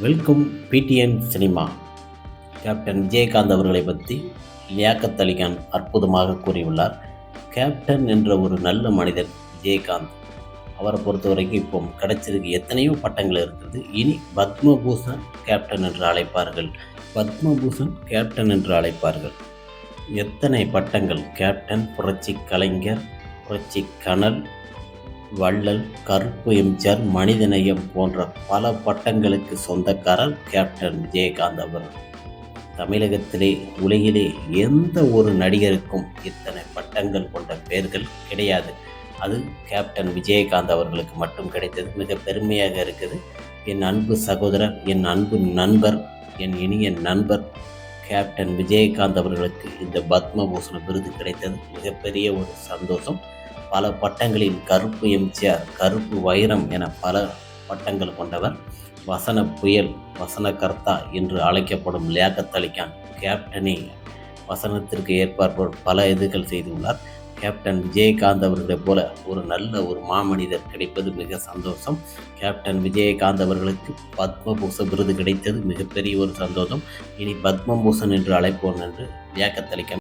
Welcome PTN cinema. Captain Vijayakanth அவர்களை பற்றி லியாக்கத் அலிகான் அற்புதமாக கூறியுள்ளார். கேப்டன் என்ற ஒரு நல்ல மனிதர் விஜயகாந்த். அவரை பொறுத்த வரைக்கும் இப்போ கிடைச்சிருக்கு எத்தனையோ பட்டங்கள் இருக்கிறது இனி பத்மபூஷன் கேப்டன் என்று அழைப்பார்கள். பத்மபூஷன் கேப்டன் என்று அழைப்பார்கள். எத்தனை பட்டங்கள்? கேப்டன் புரட்சி கலைஞர் புரட்சி கனல் வள்ளல் கருப்பு எம்ஜிஆர் மனிதநேயம் போன்ற பல பட்டங்களுக்கு சொந்தக்காரர் கேப்டன் விஜயகாந்த் அவர் தமிழகத்திலே உலகிலே எந்த ஒரு நடிகருக்கும் இத்தனை பட்டங்கள் கொண்ட பெயர்கள் கிடையாது. அது கேப்டன் விஜயகாந்த் அவர்களுக்கு மட்டும் கிடைத்தது. மிக பெருமையாக இருக்குது. என் அன்பு சகோதரர் என் அன்பு நண்பர் என் இனிய நண்பர் கேப்டன் விஜயகாந்த் அவர்களுக்கு இந்த பத்மபூஷண விருது கிடைத்தது. மிகப்பெரிய ஒரு சந்தோஷம். பல பட்டங்களில் கருப்பு எம்ஜிஆர் கருப்பு வைரம் என பல பட்டங்கள் கொண்டவர். வசன புயல் வசனகர்த்தா என்று அழைக்கப்படும் லியாக்கத் அலிகான் கேப்டனே வசனத்திற்கு ஏற்பாற்போல் பல இதுகள் செய்துள்ளார். கேப்டன் விஜயகாந்த் அவர்களைப் போல ஒரு நல்ல ஒரு மாமனிதர் கிடைப்பது மிக சந்தோஷம். கேப்டன் விஜயகாந்த் அவர்களுக்கு பத்மபூஷ விருது கிடைத்தது மிகப்பெரிய ஒரு சந்தோஷம். இனி பத்மபூஷன் என்று அழைப்போம் என்று வியாக்கத்தளிக்க